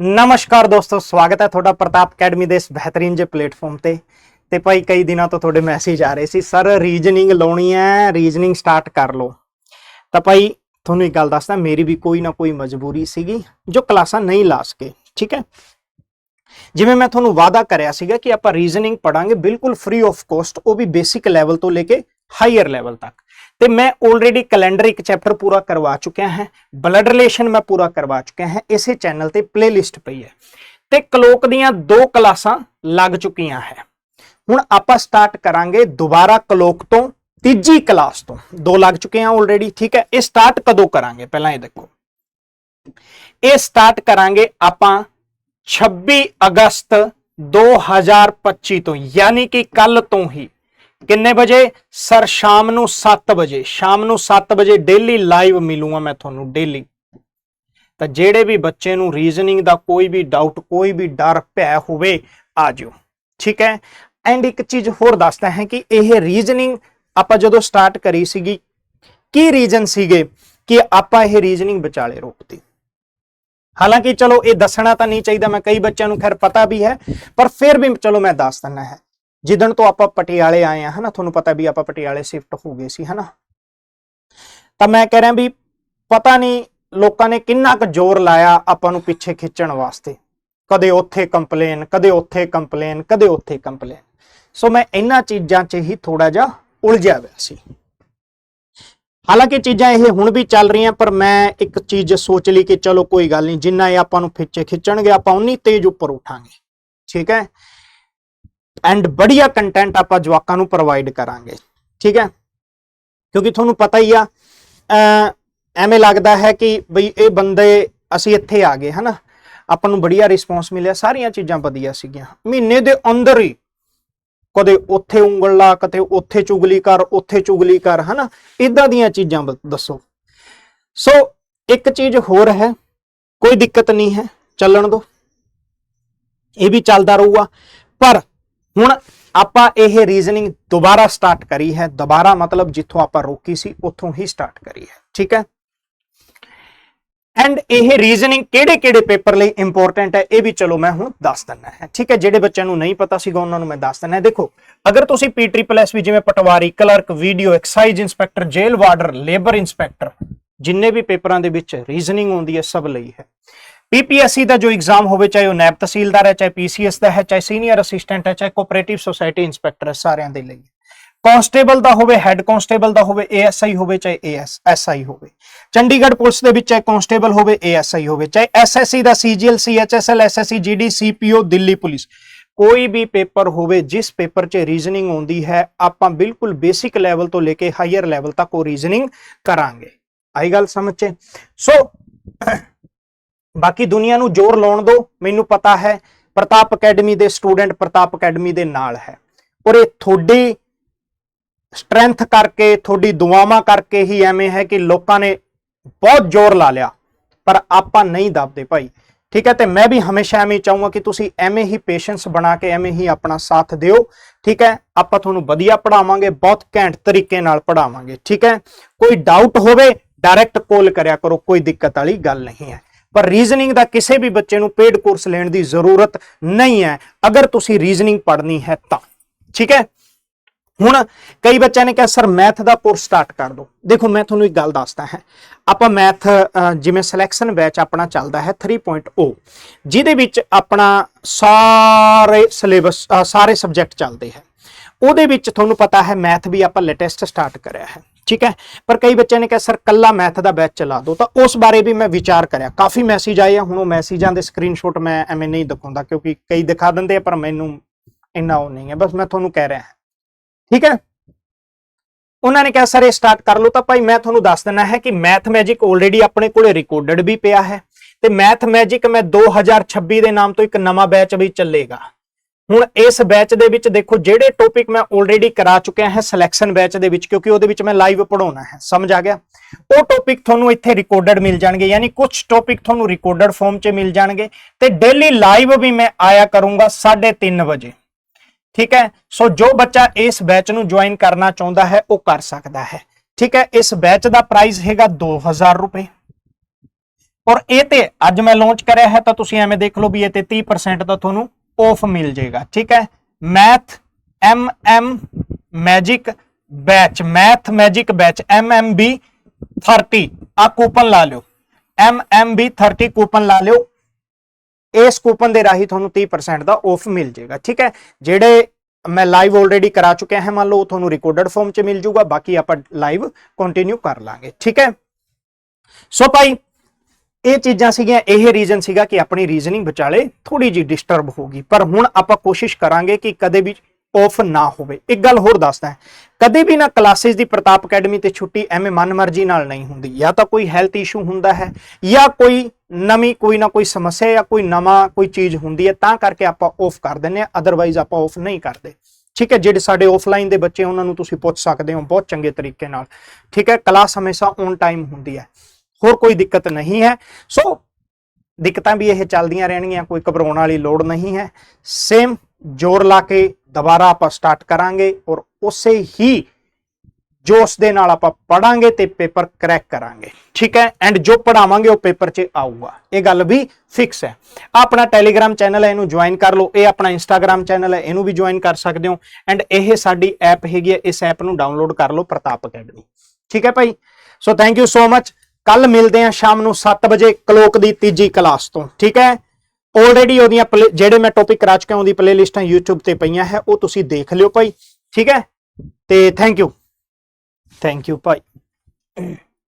ਨਮਸਕਾਰ ਦੋਸਤੋ, ਸਵਾਗਤ ਹੈ ਤੁਹਾਡਾ ਪ੍ਰਤਾਪ ਅਕੈਡਮੀ ਦੇ ਇਸ ਬਿਹਤਰੀਨ ਜੇ ਪਲੇਟਫਾਰਮ ਤੇ। ਤੇ ਭਾਈ, ਕਈ ਦਿਨਾਂ ਤੋਂ ਤੁਹਾਡੇ ਮੈਸੇਜ ਆ ਰਹੇ ਸੀ ਸਰ ਰੀਜਨਿੰਗ ਲਾਉਣੀ ਹੈ ਰੀਜਨਿੰਗ ਸਟਾਰਟ ਕਰ ਲਓ। ਤਾਂ ਭਾਈ, ਤੁਹਾਨੂੰ ਇੱਕ ਗੱਲ ਦੱਸਦਾ, ਮੇਰੀ ਵੀ ਕੋਈ ਨਾ ਕੋਈ ਮਜਬੂਰੀ ਸੀਗੀ, ਜੋ ਕਲਾਸਾਂ ਨਹੀਂ ਲਾ ਸਕੇ, ਠੀਕ ਹੈ? ਜਿਵੇਂ ਮੈਂ ਤੁਹਾਨੂੰ ਵਾਅਦਾ ਕਰਿਆ ਸੀਗਾ ਕਿ ਆਪਾਂ ਰੀਜ਼ਨਿੰਗ ਪੜਾਂਗੇ ਬਿਲਕੁਲ ਫ੍ਰੀ ਆਫ ਕੋਸਟ ਉਹ ਵੀ ਬੇਸਿਕ ਲੈਵਲ ਤੋਂ ਲੈ ਕੇ ਹਾਇਰ ਲੈਵਲ ਤੱਕ ਤੇ ਮੈਂ ਆਲਰੇਡੀ ਕੈਲੰਡਰ ਇੱਕ ਚੈਪਟਰ ਪੂਰਾ ਕਰਵਾ ਚੁੱਕਿਆ ਹਾਂ ਬਲੱਡ ਰਿਲੇਸ਼ਨ ਮੈਂ ਪੂਰਾ ਕਰਵਾ ਚੁੱਕਿਆ ਹਾਂ ਇਸੇ ਚੈਨਲ ਤੇ ਪਲੇਲਿਸਟ ਪਈ ਹੈ ਤੇ ਕਲੋਕ ਦੀਆਂ ਦੋ ਕਲਾਸਾਂ ਲੱਗ ਚੁੱਕੀਆਂ ਹੈ ਹੁਣ ਆਪਾਂ ਸਟਾਰਟ ਕਰਾਂਗੇ ਦੁਬਾਰਾ ਕਲੋਕ ਤੋਂ ਤੀਜੀ ਕਲਾਸ ਤੋਂ ਦੋ ਲੱਗ ਚੁੱਕੇ ਆ ਆਲਰੇਡੀ ਠੀਕ ਹੈ ਇਹ ਸਟਾਰਟ ਕਦੋਂ ਕਰਾਂਗੇ ਪਹਿਲਾਂ ਇਹ ਦੇਖੋ ਇਹ ਸਟਾਰਟ ਕਰਾਂਗੇ ਆਪਾਂ 26 ਅਗਸਤ 2025 ਤੋਂ ਯਾਨੀ ਕਿ ਕੱਲ ਤੋਂ ਹੀ ਕਿੰਨੇ ਵਜੇ? ਸਰ, ਸ਼ਾਮ ਨੂੰ 7 ਵਜੇ। ਸ਼ਾਮ ਨੂੰ 7 ਵਜੇ ਡੇਲੀ ਲਾਈਵ ਮਿਲੂਗਾ ਮੈਂ ਤੁਹਾਨੂੰ ਡੇਲੀ ਤਾਂ ਜਿਹੜੇ ਵੀ ਬੱਚੇ ਨੂੰ ਰੀਜ਼ਨਿੰਗ ਦਾ ਕੋਈ ਵੀ ਡਾਊਟ ਕੋਈ ਵੀ ਡਰ ਭੈ ਹੋਵੇ, ਆ ਜਿਓ। ਠੀਕ ਹੈ? ਐਂਡ ਇੱਕ ਚੀਜ਼ ਹੋਰ ਦੱਸਦਾ ਹੈ ਕਿ ਇਹ ਰੀਜ਼ਨਿੰਗ ਆਪਾਂ ਜਦੋਂ ਸਟਾਰਟ ਕਰੀ ਸੀਗੀ, ਕੀ ਰੀਜ਼ਨ ਸੀਗੇ ਕਿ ਆਪਾਂ ਇਹ ਰੀਜ਼ਨਿੰਗ ਵਿਚਾਲੇ ਰੋਕਤੀ? ਹਾਲਾਂਕਿ ਚਲੋ ਇਹ ਦੱਸਣਾ ਤਾਂ ਨਹੀਂ ਚਾਹੀਦਾ, ਮੈਂ ਕਈ ਬੱਚਿਆਂ ਨੂੰ ਖੈਰ ਪਤਾ ਵੀ ਹੈ, ਪਰ ਫਿਰ ਵੀ ਚਲੋ ਮੈਂ ਦੱਸ ਦਿੰਦਾ ਹੈ। ਜਿੱਦਣ ਤੋਂ ਆਪਾਂ ਪਟਿਆਲੇ ਆਏ ਆ ਹਨਾ, ਤੁਹਾਨੂੰ ਪਤਾ ਵੀ ਆਪਾਂ ਪਟਿਆਲੇ ਸ਼ਿਫਟ ਹੋ ਗਏ ਸੀ, ਹਨਾ। ਤਾਂ ਮੈਂ ਕਹਿ ਰਿਹਾ ਵੀ ਪਤਾ ਨਹੀਂ ਲੋਕਾਂ ਨੇ ਕਿੰਨਾ ਕੁ ਜ਼ੋਰ ਲਾਇਆ ਆਪਾਂ ਨੂੰ ਪਿੱਛੇ ਖਿੱਚਣ ਵਾਸਤੇ। ਕਦੇ ਉੱਥੇ ਕੰਪਲੇਨ ਕਦੇ ਉੱਥੇ ਕੰਪਲੇਨ ਕਦੇ ਉੱਥੇ ਕੰਪਲੇਨ ਸੋ ਮੈਂ ਇਹਨਾਂ ਚੀਜ਼ਾਂ 'ਚ ਹੀ ਥੋੜਾ ਜਿਹਾ ਉਲਝਿਆ ਹੋਇਆ ਸੀ। ਹਾਲਾਂਕਿ ਚੀਜ਼ਾਂ ਇਹ ਹੁਣ ਵੀ ਚੱਲ ਰਹੀਆਂ, ਪਰ ਮੈਂ ਇੱਕ ਚੀਜ਼ ਸੋਚ ਲਈ ਕਿ ਚਲੋ ਕੋਈ ਗੱਲ ਨਹੀਂ, ਜਿੰਨਾ ਇਹ ਆਪਾਂ ਨੂੰ ਪਿੱਛੇ ਖਿੱਚਣਗੇ, ਆਪਾਂ ਉਨੀ ਤੇਜ਼ ਉੱਪਰ ਉਠਾਂਗੇ। ਠੀਕ ਹੈ? ਐਂਡ ਵਧੀਆ ਕੰਟੈਂਟ ਆਪਾਂ ਜਵਾਕਾਂ ਨੂੰ ਪ੍ਰੋਵਾਈਡ ਕਰਾਂਗੇ। ਠੀਕ ਹੈ? ਕਿਉਂਕਿ ਤੁਹਾਨੂੰ ਪਤਾ ਹੀ ਆ ਐਵੇਂ ਲੱਗਦਾ ਹੈ ਕਿ ਬਈ ਇਹ ਬੰਦੇ ਅਸੀਂ ਇੱਥੇ ਆ ਗਏ, ਹਨਾ? ਆਪਾਂ ਨੂੰ ਬੜੀਆ ਰਿਸਪੌਂਸ ਮਿਲਿਆ, ਸਾਰੀਆਂ ਚੀਜ਼ਾਂ ਵਧੀਆ ਸੀਗੀਆਂ। ਮਹੀਨੇ ਦੇ ਅੰਦਰ ਹੀ ਕਦੇ ਉੱਥੇ ਉਂਗਲ ਲਾ, ਕਦੇ ਉੱਥੇ ਚੁਗਲੀ ਕਰ, ਉੱਥੇ ਚੁਗਲੀ ਕਰ, ਹਨਾ? ਇਦਾਂ ਦੀਆਂ ਚੀਜ਼ਾਂ ਬ- ਦੱਸੋ। ਸੋ ਇੱਕ ਚੀਜ਼ ਹੋਰ ਹੈ, ਕੋਈ ਦਿੱਕਤ ਨਹੀਂ ਹੈ, ਚੱਲਣ ਦੋ। ਇਹ ਵੀ ਚੱਲਦਾ ਰਹੂਗਾ। ਪਰ ਹੁਣ ਆਪਾਂ ਇਹ ਰੀਜ਼ਨਿੰਗ ਦੁਬਾਰਾ ਸਟਾਰਟ ਕਰੀ ਹੈ। ਦੁਬਾਰਾ ਮਤਲਬ ਜਿੱਥੋਂ ਆਪਾਂ ਰੋਕੀ ਸੀ, ਉੱਥੋਂ ਹੀ ਸਟਾਰਟ ਕਰੀ ਹੈ। ਠੀਕ ਹੈ? ਐਂਡ ਇਹ ਰੀਜ਼ਨਿੰਗ ਕਿਹੜੇ ਕਿਹੜੇ ਪੇਪਰ ਲਈ ਇੰਪੋਰਟੈਂਟ ਹੈ, ਇਹ ਵੀ ਚਲੋ ਮੈਂ ਹੁਣ ਦੱਸ ਦਿੰਦਾ ਹੈ। ਠੀਕ ਹੈ? ਜਿਹੜੇ ਬੱਚਿਆਂ ਨੂੰ ਨਹੀਂ ਪਤਾ ਸੀਗਾ, ਉਹਨਾਂ ਨੂੰ ਮੈਂ ਦੱਸ ਦਿੰਦਾ ਹੈ। ਦੇਖੋ, ਅਗਰ ਤੁਸੀਂ ਪੀ ਟ੍ਰਿਪਲ ਐਸ ਵੀ ਜਿਵੇਂ patwari clerk VDO excise inspector jail warder labour inspector ਜਿੰਨੇ ਵੀ ਪੇਪਰਾਂ ਦੇ ਵਿੱਚ ਰੀਜ਼ਨਿੰਗ ਹੁੰਦੀ ਹੈ, ਸਭ ਲਈ ਹੈ। ਪੀਪੀਐਸਸੀ ਦਾ ਜੋ ਐਗਜ਼ਾਮ ਹੋਵੇ ਚਾਹੇ ਉਹ ਨੈਬ ਤਹਿਸੀਲਦਾਰ ਹੈ ਚਾਹੇ ਪੀਸੀਐਸ ਦਾ ਹੈ ਚਾਹੇ ਸੀਨੀਅਰ ਅਸਿਸਟੈਂਟ ਹੈ ਚਾਹੇ ਕੋਆਪਰੇਟਿਵ ਸੁਸਾਇਟੀ ਇੰਸਪੈਕਟਰ ਹੈ ਸਾਰਿਆਂ ਦੇ ਲਈ ਕਾਂਸਟੇਬਲ ਦਾ ਹੋਵੇ ਹੈੱਡ ਕਾਂਸਟੇਬਲ ਦਾ ਹੋਵੇ ਏਐਸਆਈ ਹੋਵੇ ਚਾਹੇ ਏਐਸ ਐਸਆਈ ਹੋਵੇ ਚੰਡੀਗੜ੍ਹ ਪੁਲਿਸ ਦੇ ਵਿੱਚ ਚਾਹੇ ਕਾਂਸਟੇਬਲ ਹੋਵੇ ਏਐਸਆਈ ਹੋਵੇ ਚਾਹੇ ਐਸਐਸਸੀ ਦਾ CGL CHSL SSC GD CPO Delhi police ਕੋਈ ਵੀ ਪੇਪਰ ਹੋਵੇ ਜਿਸ ਪੇਪਰ 'ਚ ਰੀਜ਼ਨਿੰਗ ਹੁੰਦੀ ਹੈ ਆਪਾਂ ਬਿਲਕੁਲ ਬੇਸਿਕ ਲੈਵਲ ਤੋਂ ਲੈ ਕੇ ਹਾਇਰ ਲੈਵਲ ਤੱਕ ਉਹ ਰੀਜ਼ਨਿੰਗ ਕਰਾਂਗੇ ਆਈ ਗੱਲ ਸਮਝ 'ਚ ਸੋ ਬਾਕੀ ਦੁਨੀਆ ਨੂੰ ਜ਼ੋਰ ਲਾਉਣ ਦਿਓ ਮੈਨੂੰ ਪਤਾ ਹੈ, ਪ੍ਰਤਾਪ ਅਕੈਡਮੀ ਦੇ ਸਟੂਡੈਂਟ ਪ੍ਰਤਾਪ ਅਕੈਡਮੀ ਦੇ ਨਾਲ ਹੈ। ਔਰ ਇਹ ਤੁਹਾਡੀ ਸਟਰੈਂਥ ਕਰਕੇ, ਤੁਹਾਡੀ ਦੁਆਵਾਂ ਕਰਕੇ ਹੀ ਐਵੇਂ ਹੈ ਕਿ ਲੋਕਾਂ ਨੇ ਬਹੁਤ ਜ਼ੋਰ ਲਾ ਲਿਆ, ਪਰ ਆਪਾਂ ਨਹੀਂ ਦੱਬਦੇ ਭਾਈ। ਠੀਕ ਹੈ, ਤੇ ਮੈਂ ਵੀ ਹਮੇਸ਼ਾ ਐਵੇਂ ਚਾਹੂੰਗਾ ਕਿ ਤੁਸੀਂ ਐਵੇਂ ਹੀ ਪੇਸ਼ੈਂਸ ਬਣਾ ਕੇ, ਐਵੇਂ ਹੀ ਆਪਣਾ ਸਾਥ ਦਿਓ। ਠੀਕ ਹੈ, ਆਪਾਂ ਤੁਹਾਨੂੰ ਵਧੀਆ ਪੜਾਵਾਂਗੇ ਬਹੁਤ ਘੈਂਟ ਤਰੀਕੇ ਨਾਲ ਪੜਾਵਾਂਗੇ ਠੀਕ ਹੈ, ਕੋਈ ਡਾਊਟ ਹੋਵੇ ਡਾਇਰੈਕਟ ਕਾਲ ਕਰਿਆ ਕਰੋ, ਕੋਈ ਦਿੱਕਤ ਵਾਲੀ ਗੱਲ ਨਹੀਂ ਹੈ। ਪਰ ਰੀਜ਼ਨਿੰਗ ਦਾ ਕਿਸੇ ਵੀ ਬੱਚੇ ਨੂੰ ਪੇਡ ਕੋਰਸ ਲੈਣ ਦੀ ਜ਼ਰੂਰਤ ਨਹੀਂ ਹੈ। ਅਗਰ ਤੁਸੀਂ ਰੀਜ਼ਨਿੰਗ ਪੜ੍ਹਨੀ ਹੈ ਤਾਂ। ਠੀਕ ਹੈ? ਹੁਣ ਕਈ ਬੱਚਿਆਂ ਨੇ ਕਿਹਾ, ਸਰ ਮੈਥ ਦਾ ਕੋਰਸ ਸਟਾਰਟ ਕਰ ਦਿਓ। ਦੇਖੋ, ਮੈਂ ਤੁਹਾਨੂੰ ਇੱਕ ਗੱਲ ਦੱਸਦਾ ਹੈ। ਆਪਾਂ ਮੈਥ ਜਿਵੇਂ ਸਿਲੈਕਸ਼ਨ ਬੈਚ ਆਪਣਾ ਚੱਲਦਾ ਹੈ 3.0 ਜਿਹਦੇ ਵਿੱਚ ਆਪਣਾ ਸਾਰੇ ਸਿਲੇਬਸ ਸਾਰੇ ਸਬਜੈਕਟ ਚੱਲਦੇ ਹੈ। ਉਹਦੇ ਵਿੱਚ ਤੁਹਾਨੂੰ ਪਤਾ ਹੈ ਮੈਥ ਵੀ ਆਪਾਂ ਲੇਟੈਸਟ ਸਟਾਰਟ ਕਰਿਆ ਹੈ। ਠੀਕ ਹੈ? ਪਰ ਕਈ ਬੱਚਿਆਂ ਨੇ ਕਿਹਾ, ਸਰ, ਕੱਲਾ ਮੈਥ ਦਾ ਬੈਚ ਚਲਾ ਦਿਓ। ਤਾਂ ਉਸ ਬਾਰੇ ਵੀ ਮੈਂ ਵਿਚਾਰ ਕਰਿਆ। ਕਾਫੀ ਮੈਸੇਜ ਆਏ ਆ, ਹੁਣ ਉਹ ਮੈਸੇਜਾਂ ਦੇ ਸਕਰੀਨਸ਼ਾਟ ਮੈਂ ਐਵੇਂ ਨਹੀਂ ਦਿਖਾਉਂਦਾ, ਕਿਉਂਕਿ ਕਈ ਦਿਖਾ ਦਿੰਦੇ ਆ, ਪਰ ਮੈਨੂੰ ਇੰਨਾ ਉਹ ਨਹੀਂ ਹੈ। ਬਸ ਮੈਂ ਤੁਹਾਨੂੰ ਕਹਿ ਰਿਹਾ ਠੀਕ ਹੈ? ਉਹਨਾਂ ਨੇ ਕਿਹਾ, ਸਰ, ਇਹ ਸਟਾਰਟ ਕਰ ਲਓ ਤਾਂ ਭਾਈ, ਮੈਂ ਤੁਹਾਨੂੰ ਦੱਸ ਦਿੰਦਾ ਹੈ ਕਿ ਮੈਥ ਮੈਜਿਕ ਆਲਰੇਡੀ ਆਪਣੇ ਕੋਲੇ ਰਿਕਾਰਡਡ ਵੀ ਪਿਆ ਹੈ ਤੇ ਮੈਥ ਮੈਜਿਕ ਮੈਂ 2026 ਦੇ ਨਾਮ ਤੋਂ ਇੱਕ ਨਵਾਂ ਬੈਚ ਵੀ ਚੱਲੇਗਾ। ਹੁਣ ਇਸ ਬੈਚ ਦੇ ਵਿੱਚ ਦੇਖੋ ਜਿਹੜੇ ਟੌਪਿਕ ਮੈਂ ਆਲਰੇਡੀ ਕਰਾ ਚੁੱਕਿਆ ਹੈ ਸਿਲੈਕਸ਼ਨ ਬੈਚ ਦੇ ਵਿੱਚ, ਕਿਉਂਕਿ ਉਹਦੇ ਵਿੱਚ ਮੈਂ ਲਾਈਵ ਪੜਾਉਣਾ ਹੈ, ਸਮਝ ਆ ਗਿਆ? ਉਹ ਟੌਪਿਕ ਤੁਹਾਨੂੰ ਇੱਥੇ ਰਿਕਾਰਡਡ ਮਿਲ ਜਾਣਗੇ, ਯਾਨੀ ਕੁਝ ਟੌਪਿਕ ਤੁਹਾਨੂੰ ਰਿਕਾਰਡਡ ਫਾਰਮ 'ਚ ਮਿਲ ਜਾਣਗੇ ਤੇ ਡੇਲੀ ਲਾਈਵ ਵੀ ਮੈਂ ਆਇਆ ਕਰੂੰਗਾ 3:30 ਵਜੇ। ਠੀਕ ਹੈ? ਸੋ ਜੋ ਬੱਚਾ ਇਸ ਬੈਚ ਨੂੰ ਜੁਆਇਨ ਕਰਨਾ ਚਾਹੁੰਦਾ ਹੈ, ਉਹ ਕਰ ਸਕਦਾ ਹੈ। ਠੀਕ ਹੈ? ਇਸ ਬੈਚ ਦਾ ਪ੍ਰਾਈਸ ਹੈਗਾ 2000 ਰੁਪਏ। ਔਰ ਇਹ ਤੇ ਅੱਜ ਮੈਂ ਲਾਂਚ ਕਰਿਆ ਹੈ, ਤਾਂ ਤੁਸੀਂ ਐਵੇਂ ਦੇਖ ਲਓ ਵੀ ਇਹ ਤੇ 30% ਤਾਂ ਤੁਹਾਨੂੰ ਆਫ ਮਿਲ ਜਾਏਗਾ, ਠੀਕ ਹੈ? Math M M magic batch math magic batch M M B 30 ਆ ਕੂਪਨ ਲਾ ਲਿਓ। ਐਮ ਐਮ ਬੀ 30 ਕੂਪਨ ਲਾ ਲਿਓ। ਇਸ ਕੂਪਨ ਦੇ ਰਾਹੀਂ ਤੁਹਾਨੂੰ 30% ਦਾ ਆਫ ਮਿਲ ਜਾਏਗਾ, ਠੀਕ ਹੈ? ਜਿਹੜੇ ਮੈਂ ਲਾਈਵ ਆਲਰੇਡੀ ਕਰਾ ਚੁੱਕਿਆ ਹਾਂ, ਮੰਨ ਲਓ ਉਹ ਤੁਹਾਨੂੰ ਰਿਕਾਰਡਡ ਫਾਰਮ 'ਚ ਮਿਲ ਜਾਊਗਾ, ਬਾਕੀ ਆਪਾਂ ਲਾਈਵ ਕੰਟੀਨਿਊ ਕਰ ਲਾਂਗੇ, ਠੀਕ ਹੈ? ਸੋ ਭਾਈ ਇਹ ਚੀਜ਼ਾਂ ਸੀਗੀਆਂ, ਇਹ ਰੀਜ਼ਨ ਸੀਗਾ ਕਿ ਆਪਣੀ ਰੀਜ਼ਨਿੰਗ ਵਿਚਾਲੇ ਥੋੜੀ ਜੀ ਡਿਸਟਰਬ ਹੋ ਗਈ। ਪਰ ਹੁਣ ਆਪਾਂ ਕੋਸ਼ਿਸ਼ ਕਰਾਂਗੇ ਕਿ ਕਦੇ ਵੀ ਆਫ ਨਾ ਹੋਵੇ। ਇੱਕ ਗੱਲ ਹੋਰ ਦੱਸਦਾ ਹਾਂ। ਕਦੇ ਵੀ ਨਾ ਕਲਾਸਿਸ ਦੀ ਪ੍ਰਤਾਪ ਅਕੈਡਮੀ ਤੇ ਛੁੱਟੀ ਐਵੇਂ ਮਨਮਰਜ਼ੀ ਨਾਲ ਨਹੀਂ ਹੁੰਦੀ। ਜਾਂ ਤਾਂ ਕੋਈ ਹੈਲਥ ਇਸ਼ੂ ਹੁੰਦਾ ਹੈ, ਜਾਂ ਕੋਈ ਨਵੀਂ ਕੋਈ ਨਾ ਕੋਈ ਸਮੱਸਿਆ ਜਾਂ ਕੋਈ ਨਵਾਂ ਕੋਈ ਚੀਜ਼ ਹੁੰਦੀ ਹੈ, ਤਾਂ ਕਰਕੇ ਆਪਾਂ ਆਫ ਕਰ ਦਿੰਦੇ ਆ ਅਦਰਵਾਈਜ਼ ਆਪਾਂ ਆਫ ਨਹੀਂ ਕਰਦੇ। ਠੀਕ ਹੈ, ਜਿਹੜੇ ਸਾਡੇ ਆਫਲਾਈਨ ਦੇ ਬੱਚੇ ਉਹਨਾਂ ਨੂੰ ਤੁਸੀਂ ਪੁੱਛ ਸਕਦੇ ਹੋ ਬਹੁਤ ਚੰਗੇ ਤਰੀਕੇ ਨਾਲ। ਠੀਕ ਹੈ ਕਲਾਸ ਹਮੇਸ਼ਾ ਔਨ ਟਾਈਮ ਹੁੰਦੀ ਹੈ। ਹੋਰ ਕੋਈ ਦਿੱਕਤ ਨਹੀਂ ਹੈ। ਸੋ ਦਿੱਕਤਾਂ ਵੀ ਇਹ ਚੱਲਦੀਆਂ ਰਹਿਣਗੀਆਂ, ਕੋਈ ਘਬਰਾਉਣ ਵਾਲੀ ਲੋੜ ਨਹੀਂ ਹੈ। ਸੇਮ ਜ਼ੋਰ ਲਾ ਕੇ ਦੁਬਾਰਾ ਆਪਾਂ ਸਟਾਰਟ ਕਰਾਂਗੇ ਔਰ ਉਸੇ ਹੀ ਜੋਸ਼ ਦੇ ਨਾਲ ਆਪਾਂ ਪੜਾਂਗੇ ਤੇ ਪੇਪਰ ਕਰੈਕ ਕਰਾਂਗੇ। ਠੀਕ ਹੈ? ਐਂਡ ਜੋ ਪੜਾਵਾਂਗੇ ਉਹ ਪੇਪਰ 'ਚ ਆਊਗਾ। ਇਹ ਗੱਲ ਵੀ ਫਿਕਸ ਹੈ। ਆਪਣਾ ਟੈਲੀਗ੍ਰਾਮ ਚੈਨਲ ਹੈ, ਇਹਨੂੰ ਜੁਆਇਨ ਕਰ ਲਓ। ਇਹ ਆਪਣਾ ਇੰਸਟਾਗ੍ਰਾਮ ਚੈਨਲ ਹੈ, ਇਹਨੂੰ ਵੀ ਜੁਆਇਨ ਕਰ ਸਕਦੇ ਹੋ। ਐਂਡ ਇਹ ਸਾਡੀ ਐਪ ਹੈਗੀ ਹੈ, ਇਸ ਐਪ ਨੂੰ ਡਾਊਨਲੋਡ ਕਰ ਲਓ ਪ੍ਰਤਾਪ ਅਕੈਡਮੀ ਠੀਕ ਹੈ ਭਾਈ? So thank you so much ਕੱਲ ਮਿਲਦੇ ਹਾਂ ਸ਼ਾਮ ਨੂੰ 7 ਵਜੇ ਕਲੋਕ ਦੀ ਤੀਜੀ ਕਲਾਸ ਤੋਂ, ਠੀਕ ਹੈ? ਆਲਰੇਡੀ ਉਹਦੀਆਂ play- ਜਿਹੜੇ ਮੈਂ ਟੌਪਿਕ ਕਰਾ ਚੁੱਕਿਆ ਉਹਦੀ ਪਲੇਲਿਸਟਾਂ YouTube ਤੇ ਪਈਆਂ ਹੈ, ਉਹ ਤੁਸੀਂ ਦੇਖ ਲਿਓ ਭਾਈ, ਠੀਕ ਹੈ? ਤੇ thank you thank you Bhai.